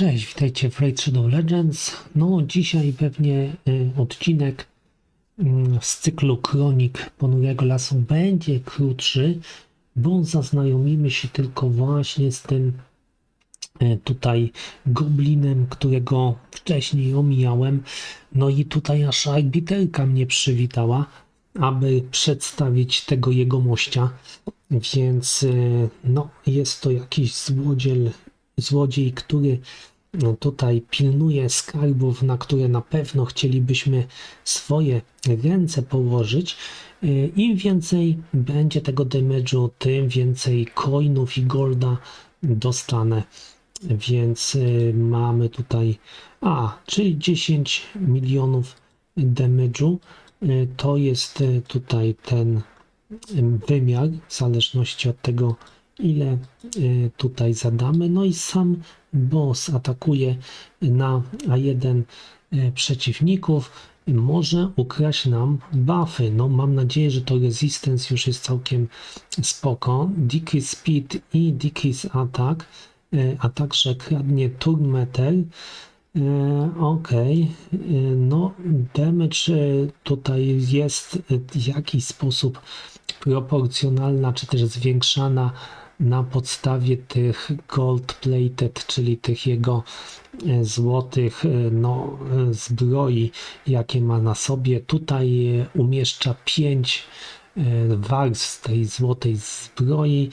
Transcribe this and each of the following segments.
Cześć, witajcie w Raid Shadow Legends. No, dzisiaj pewnie y, odcinek mm, z cyklu Kronik Ponurego Lasu będzie krótszy, bo zaznajomimy się tylko właśnie z tym y, tutaj goblinem, którego wcześniej omijałem. No i tutaj aż arbiterka mnie przywitała, aby przedstawić tego jego mościa. Więc y, no, jest to jakiś złodziej, złodziej, który no, tutaj pilnuje skarbów, na które na pewno chcielibyśmy swoje ręce położyć. Y, Im więcej będzie tego damage'u, tym więcej coinów i golda dostanę. Więc y, mamy tutaj, a, czyli 10 milionów damage'u. Y, To jest tutaj ten wymiar, w zależności od tego, ile y, tutaj zadamy. No i sam boss atakuje na A1 y, przeciwników. Może ukraść nam buffy. No, mam nadzieję, że to resistance już jest całkiem spoko. Decrease speed i decrease attack, y, a także kradnie turn. E, Okej, E, no damage e, tutaj jest e, w jakiś sposób proporcjonalna, czy też zwiększana na podstawie tych gold plated, czyli tych jego e, złotych e, no, e, zbroi, jakie ma na sobie. Tutaj umieszcza 5 warstw tej złotej zbroi.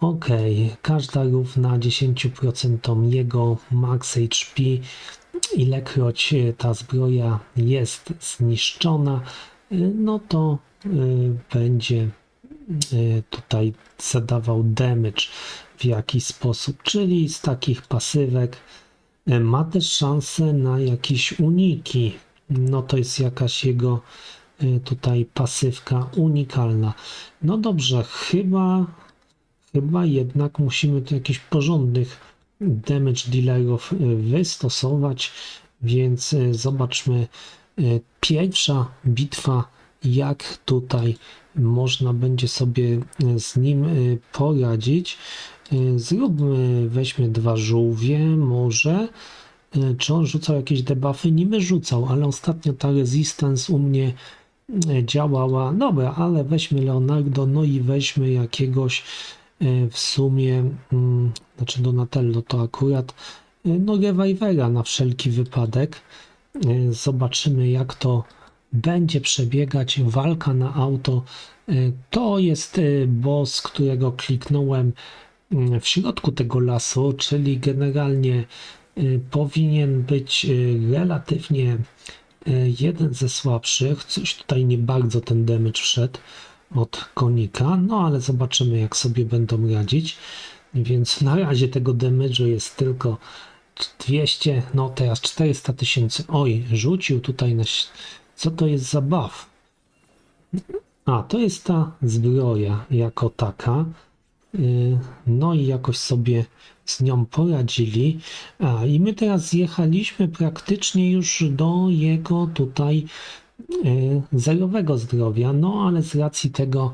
Okej, każda równa 10% jego max HP. Ilekroć ta zbroja jest zniszczona, no to będzie tutaj zadawał damage w jakiś sposób, czyli z takich pasywek e, ma też szansę na jakieś uniki. No to jest jakaś jego e, tutaj pasywka unikalna. No dobrze, chyba Chyba jednak musimy tu jakichś porządnych damage dealerów y, wystosować, więc y, zobaczmy. y, Pierwsza bitwa, jak tutaj można będzie sobie y, z nim y, poradzić. Y, Zróbmy, weźmy dwa żółwie, może. Czy on rzucał jakieś debuffy? Niby rzucał, ale ostatnio ta resistance u mnie działała. Dobra, ale weźmy Leonardo, no i weźmy jakiegoś e, w sumie, mm, znaczy Donatello to akurat, e, no rewajwera na wszelki wypadek. E, Zobaczymy jak to będzie przebiegać. Walka na auto e, to jest e, boss, którego kliknąłem mm, w środku tego lasu, czyli generalnie e, powinien być relatywnie jeden ze słabszych. Coś tutaj nie bardzo ten damage wszedł od konika, no ale zobaczymy jak sobie będą radzić. Więc na razie tego damage'u jest tylko 200, no teraz 400 tysięcy. Oj, rzucił tutaj na... Co to jest za buff? A, to jest ta zbroja jako taka. Yy, No i jakoś sobie z nią poradzili. A, i my teraz zjechaliśmy praktycznie już do jego tutaj yy, zerowego zdrowia. No ale z racji tego,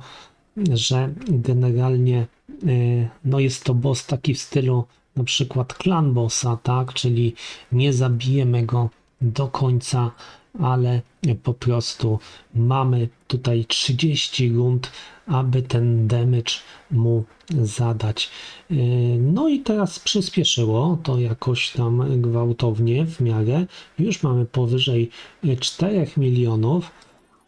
że generalnie yy, no jest to boss taki w stylu na przykład clan bossa, tak? Czyli nie zabijemy go do końca, ale po prostu mamy tutaj 30 rund, aby ten damage mu zadać. Yy, No i teraz przyspieszyło to jakoś tam gwałtownie w miarę. Już mamy powyżej yy, 4 milionów.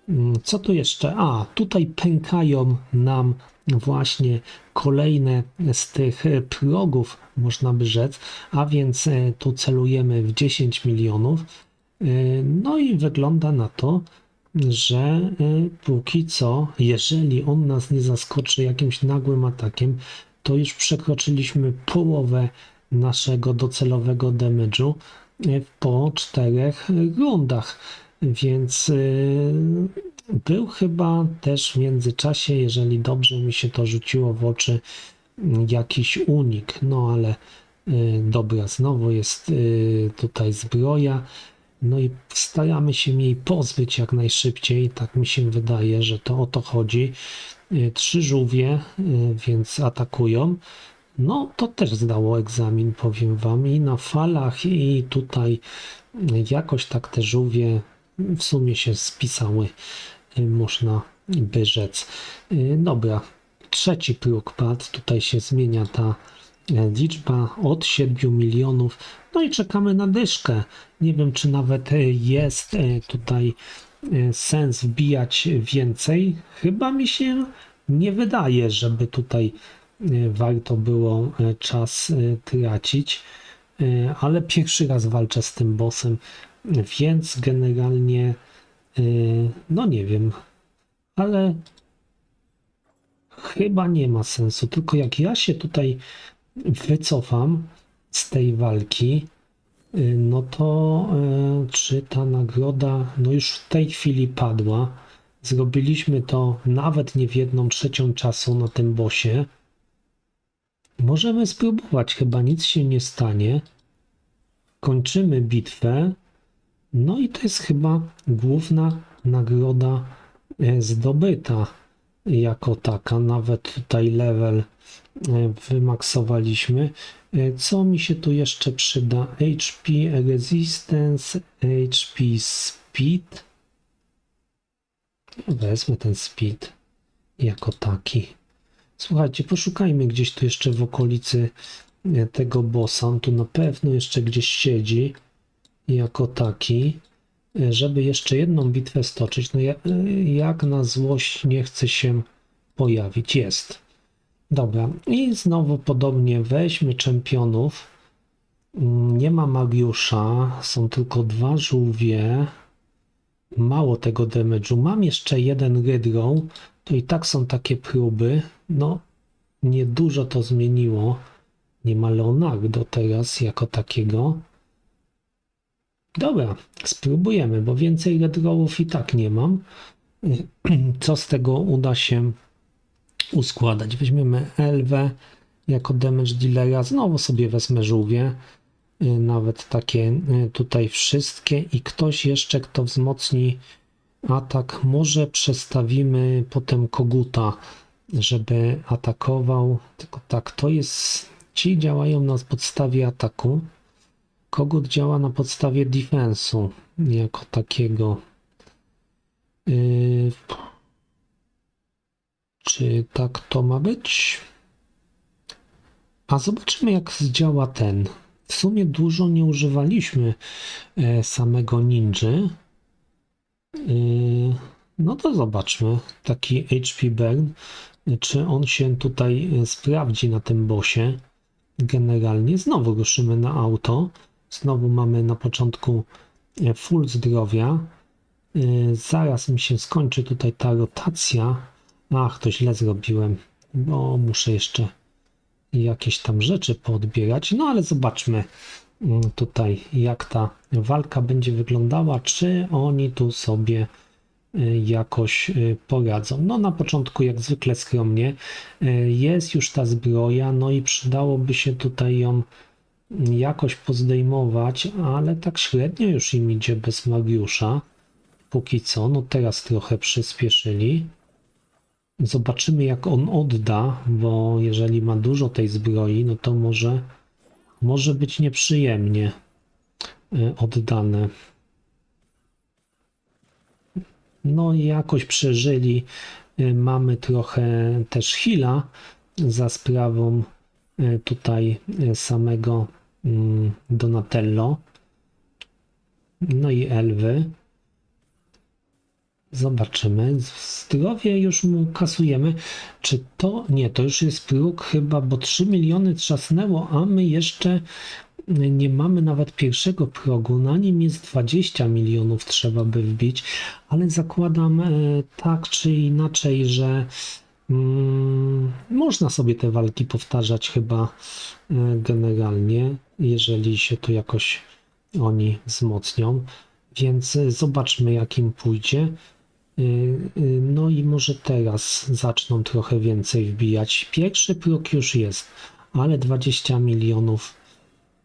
Mm, Co tu jeszcze? A, tutaj pękają nam właśnie kolejne z tych e, progów, można by rzec, a więc tu celujemy w 10 milionów. E, No i wygląda na to, że e, póki co, jeżeli on nas nie zaskoczy jakimś nagłym atakiem, to już przekroczyliśmy połowę naszego docelowego damage'u e, po czterech rundach. Więc y, był chyba też w międzyczasie, jeżeli dobrze mi się to rzuciło w oczy, jakiś unik. No ale y, dobra, znowu jest y, tutaj zbroja. No i staramy się jej pozbyć jak najszybciej. Tak mi się wydaje, że to o to chodzi. Y, Trzy żółwie, y, więc atakują. no to też zdało egzamin, powiem wam, i na falach, i tutaj jakoś tak te żółwie w sumie się spisały, y, można by rzec. Dobra, trzeci próg padł, tutaj się zmienia ta liczba od 7 milionów, no i czekamy na dyszkę. Nie wiem, czy nawet e, jest e, tutaj e, sens wbijać więcej. Chyba mi się nie wydaje, żeby tutaj warto było czas tracić, ale pierwszy raz walczę z tym bossem, więc generalnie no nie wiem, ale chyba nie ma sensu. Tylko jak ja się tutaj wycofam z tej walki, y, no to y, czy ta nagroda no już w tej chwili padła? Zrobiliśmy to nawet nie w jedną trzecią czasu na tym bosie. Możemy spróbować, chyba nic się nie stanie. Kończymy bitwę. No i to jest chyba główna nagroda e, zdobyta jako taka. Nawet tutaj level wymaksowaliśmy. E, Co mi się tu jeszcze przyda? HP Resistance, HP Speed. Wezmę ten speed jako taki. Słuchajcie, poszukajmy gdzieś tu jeszcze w okolicy e, tego bossa. On tu na pewno jeszcze gdzieś siedzi jako taki, e, żeby jeszcze jedną bitwę stoczyć. No ja, e, jak na złość nie chce się pojawić. Jest. Dobra. I znowu podobnie weźmy czempionów. Nie ma Mariusza, są tylko dwa żółwie. Mało tego damage'u. Mam jeszcze jeden Rydrow. To i tak są takie próby. No, niedużo to zmieniło. Nie ma Leonardo teraz jako takiego. Dobra, spróbujemy, bo więcej Redrowów i tak nie mam. Co z tego uda się uskładać? Weźmiemy Elwę jako damage dealera. Znowu sobie wezmę żółwie. Y, Nawet takie y, tutaj wszystkie. I ktoś jeszcze, kto wzmocni atak. Może przestawimy potem koguta, żeby atakował. Tylko tak, to jest. Ci działają na podstawie ataku. Kogut działa na podstawie defensu jako takiego. Yy, czy tak to ma być? A zobaczymy, jak działa ten. W sumie dużo nie używaliśmy e, samego ninja. Yy, No to zobaczmy. Taki HP burn. Czy on się tutaj e, sprawdzi na tym bosie? Generalnie znowu ruszymy na auto. Znowu mamy na początku e, full zdrowia. Zaraz mi się skończy tutaj ta rotacja. Ach, to źle zrobiłem, bo muszę jeszcze jakieś tam rzeczy poodbierać. No ale zobaczmy mm, tutaj, jak ta walka będzie wyglądała, czy oni tu sobie y, jakoś y, poradzą. No na początku jak zwykle skromnie y, jest już ta zbroja, no i przydałoby się tutaj ją mm, jakoś pozdejmować, ale tak średnio już im idzie bez Mariusza. Póki co, no teraz trochę przyspieszyli. Zobaczymy, jak on odda, bo jeżeli ma dużo tej zbroi, no to może, może być nieprzyjemnie y, oddane. No i jakoś przeżyli. Y, Mamy trochę też heala za sprawą y, tutaj samego mm, Donatello. No i Elwy. Zobaczymy. Zdrowie już mu kasujemy. Czy to. Nie, to już jest próg chyba, bo 3 miliony trzasnęło, a my jeszcze nie mamy nawet pierwszego progu. Na nim jest 20 milionów trzeba by wbić, ale zakładam e, tak czy inaczej, że mm, można sobie te walki powtarzać chyba e, generalnie, jeżeli się tu jakoś oni wzmocnią. Więc e, zobaczmy, jak im pójdzie. Y, y, No i może teraz zaczną trochę więcej wbijać. Pierwszy próg już jest, ale 20 milionów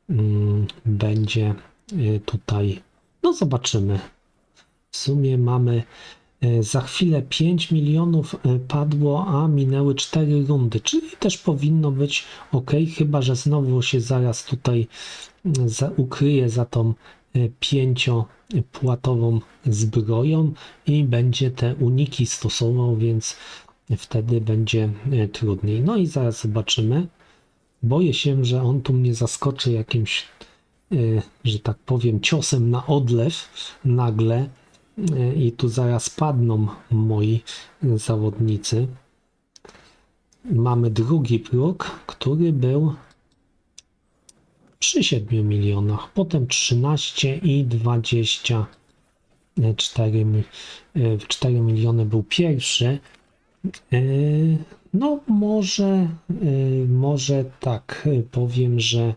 mm, będzie y, tutaj. No zobaczymy. W sumie mamy Za chwilę 5 milionów padło, a minęły 4 rundy, czyli też powinno być ok, chyba że znowu się zaraz tutaj ukryje za tą pięciopłatową zbroją i będzie te uniki stosował, więc wtedy będzie e, trudniej. No i zaraz zobaczymy. Boję się, że on tu mnie zaskoczy jakimś, e, że tak powiem, ciosem na odlew nagle e, i tu zaraz padną moi zawodnicy. Mamy drugi próg, który był przy 7 milionach, potem 13 i 24 mi- e, 4 miliony był pierwszy. E, No, może, e, może tak powiem, że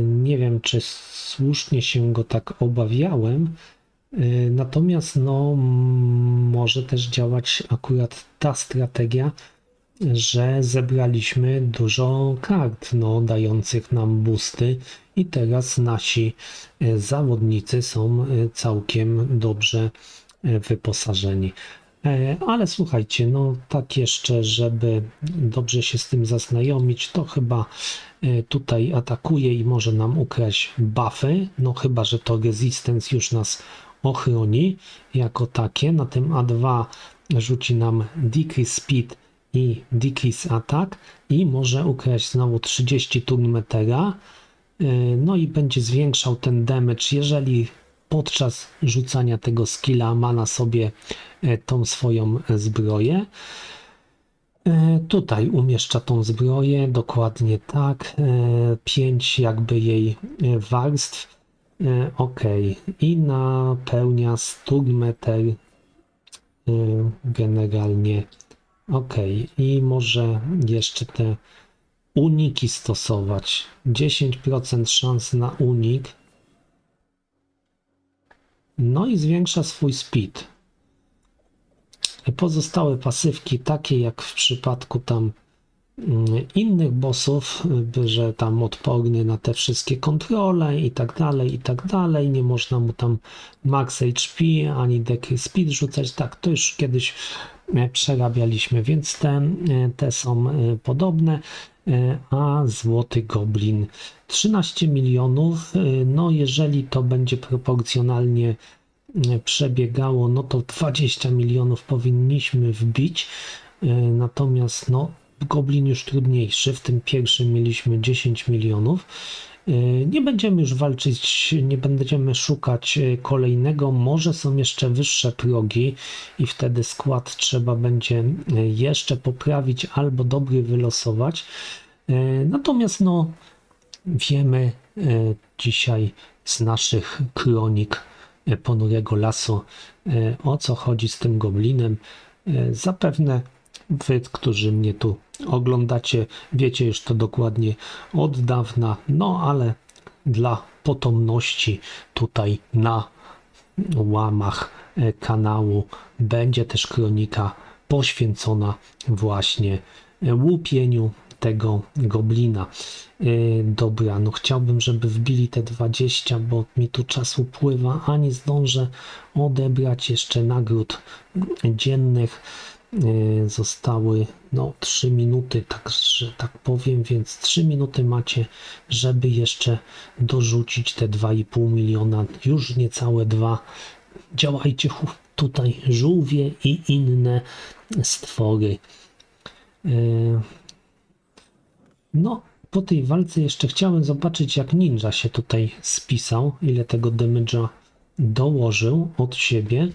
nie wiem, czy słusznie się go tak obawiałem. Natomiast, no, może też działać akurat ta strategia, że zebraliśmy dużo kart, no, dających nam boosty i teraz nasi e, zawodnicy są e, całkiem dobrze e, wyposażeni. Ale słuchajcie, no tak jeszcze, żeby dobrze się z tym zaznajomić, to chyba tutaj atakuje i może nam ukraść buffy, no chyba, że to resistance już nas ochroni jako takie. Na tym A2 rzuci nam decrease speed i decrease attack i może ukraść znowu 30 turn metera. E, No i będzie zwiększał ten damage, jeżeli podczas rzucania tego skilla ma na sobie e, tą swoją e, zbroję. Tutaj umieszcza tą zbroję, dokładnie tak. 5 jakby jej warstw. Ok. I napełnia sturmeter generalnie. Ok. I może jeszcze te uniki stosować. 10% szans na unik. No i zwiększa swój speed. Pozostałe pasywki, takie jak w przypadku tam innych bossów, y, że tam odporny na te wszystkie kontrole i tak dalej, i tak dalej. Nie można mu tam max HP ani decrease speed rzucać. Tak, to już kiedyś e, przerabialiśmy, więc te, e, te są e, podobne. A Złoty Goblin 13 milionów. No, jeżeli to będzie proporcjonalnie przebiegało, no to 20 milionów powinniśmy wbić. Natomiast no, Goblin już trudniejszy. W tym pierwszym mieliśmy 10 milionów. E, Nie będziemy już walczyć, nie będziemy szukać e, kolejnego. Może są jeszcze wyższe progi i wtedy skład trzeba będzie e, jeszcze poprawić albo dobry wylosować. Natomiast no, wiemy dzisiaj z naszych kronik ponurego lasu o co chodzi z tym goblinem. Zapewne wy, którzy mnie tu oglądacie, wiecie już to dokładnie od dawna, no ale dla potomności tutaj na łamach e, kanału będzie też kronika poświęcona właśnie e, łupieniu tego goblina. E, Dobra, no chciałbym, żeby wbili te 20, bo mi tu czas upływa, a nie zdążę odebrać jeszcze nagród dziennych. E, Zostały no 3 minuty, tak, że tak powiem, więc 3 minuty macie, żeby jeszcze dorzucić te 2,5 miliona, już niecałe dwa. Działajcie hu- tutaj żółwie i inne stwory. E, No, po tej walce jeszcze chciałem zobaczyć, jak ninja się tutaj spisał, ile tego damage'a dołożył od siebie,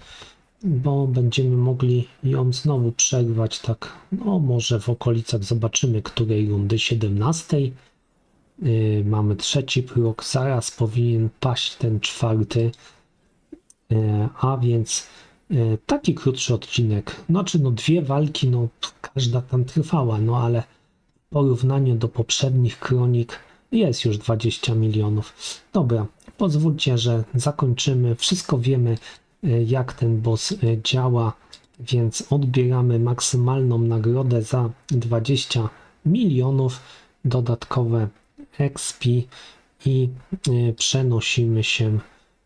bo będziemy mogli ją znowu przerwać tak, no może w okolicach zobaczymy, której rundy, 17. Yy, mamy trzeci próg, zaraz powinien paść ten czwarty, Yy, a więc yy, taki krótszy odcinek, znaczy no dwie walki, no każda tam trwała, no ale w porównaniu do poprzednich kronik jest już 20 milionów. Dobra, pozwólcie, że zakończymy. Wszystko wiemy, jak ten boss y, działa, więc odbieramy maksymalną nagrodę za 20 milionów, dodatkowe XP i y, przenosimy się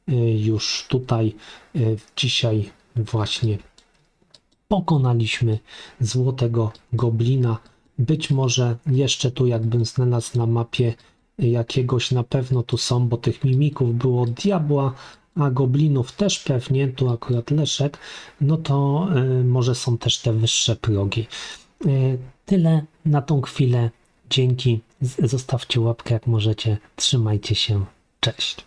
y, już tutaj y, dzisiaj właśnie pokonaliśmy złotego goblina. Być może jeszcze tu, jakbym znalazł na mapie jakiegoś, na pewno tu są, bo tych mimików było diabła, a goblinów też pewnie, tu akurat Leszek, no to y, może są też te wyższe progi. Y, tyle na tą chwilę. Dzięki. Zostawcie łapkę jak możecie. Trzymajcie się. Cześć.